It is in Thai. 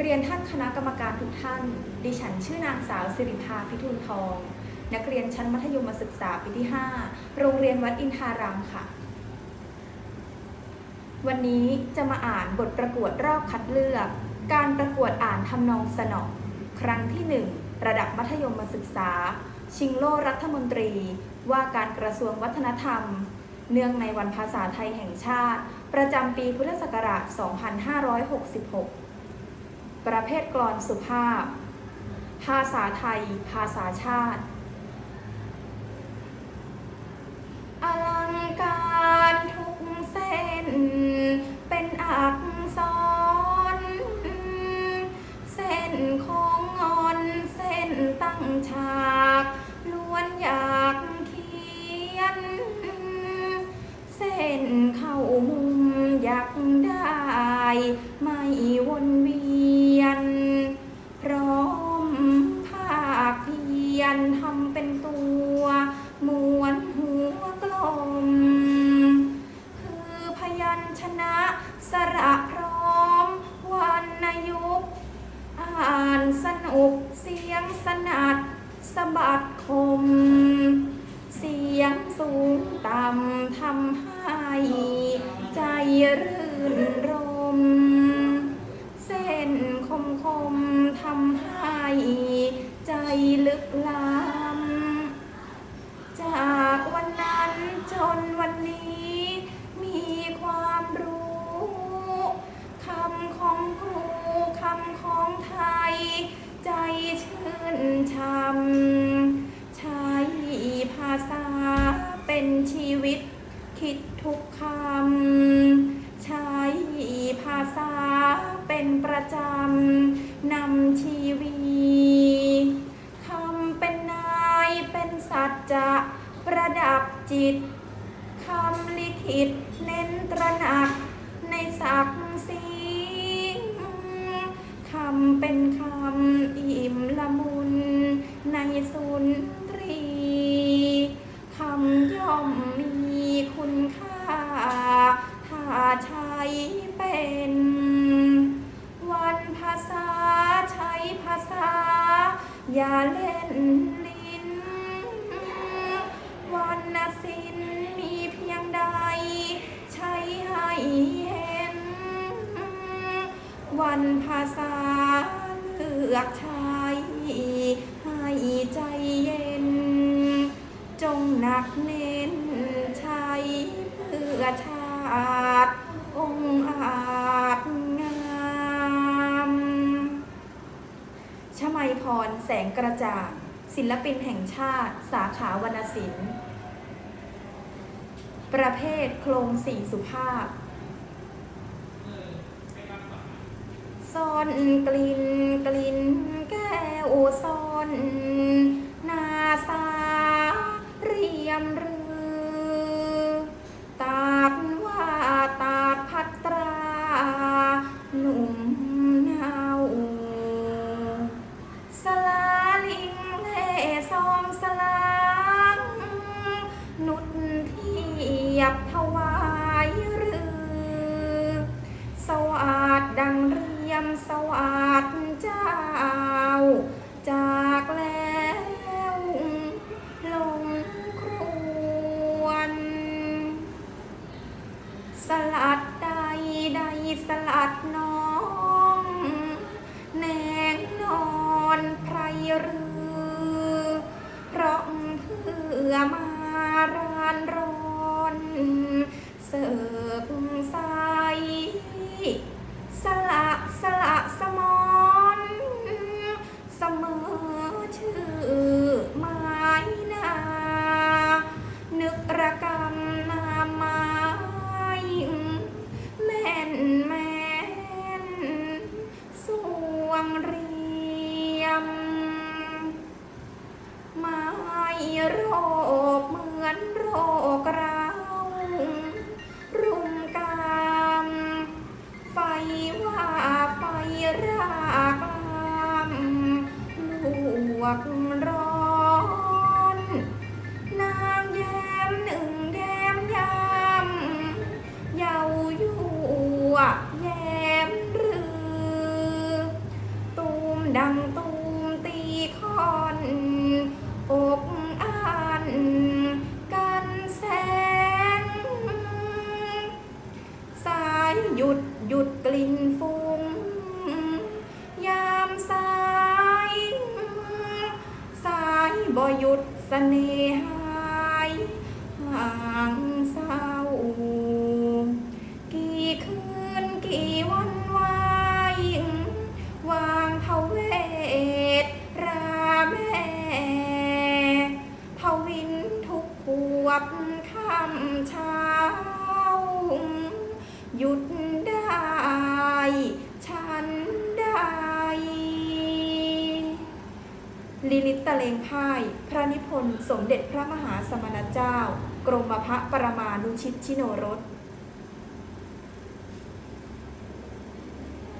เรียนท่านคณะกรรมการทุกท่าน ดิฉันชื่อนางสาวสิริภาพิทูลทอง นักเรียนชั้นมัธยมศึกษาปีที่ 5 โรงเรียนวัดอินทารามค่ะ วันนี้จะมาอ่านบทประกวดรอบคัดเลือก การประกวดอ่านทำนองสนอครั้งที่ 1 ระดับมัธยมศึกษา ชิงโล่รัฐมนตรี ว่าการกระทรวงวัฒนธรรม เนื่องในวันภาษาไทยแห่งชาติ ประจำปีพุทธศักราช 2566 ประเภทกลอนสุภาพ ภาษาไทย ภาษาชาติ อลังการทุกเส้น เป็นอักษร เส้นของงอนเส้นตั้งฉาก ล้วนอยากเขียน เส้นเข้ามุมอยากได้ ไม่วนเวีย จนวันนี้ มีความรู้คำของครูคำของไทย ใจชื่นชำใช้ภาษาเป็นชีวิต คิดทุกคำ ใช้ภาษาเป็นประจำนำชีวีคำเป็นนายเป็นสัจจะประดับจิต คำลิขิตเน้นตระหนักในศักดิ์ศรีคำเป็นคำอิ่มละมุน ในสุนทรีคำย่อมมีคุณค่า ถ้าใช้เป็น วันภาษาใช้ภาษา อย่าเล่นลิ้น วันภาษาเลือกใช้ให้ใจเย็น จงหนักเน้นใช้เพื่อชาติองค์อาจงามชมัยพรแสงกระจ่างศิลปินแห่งชาติ สาขาวรรณศิลป์ ประเภทโครงสี่สุภาพ ซ่อนกลิ่นกลิ่นแก้วซ่อน หยุดเสน่หายห่างเศร้า กี่คืนกี่วันวายวางเทเวศราแม่ทวินทุกขวบค่ำเช้า หยุดได้ ลิลิตตะเลงพ่าย พระนิพนธ์สมเด็จพระมหาสมณเจ้า กรมพระปรมาณุชิตชิโนรส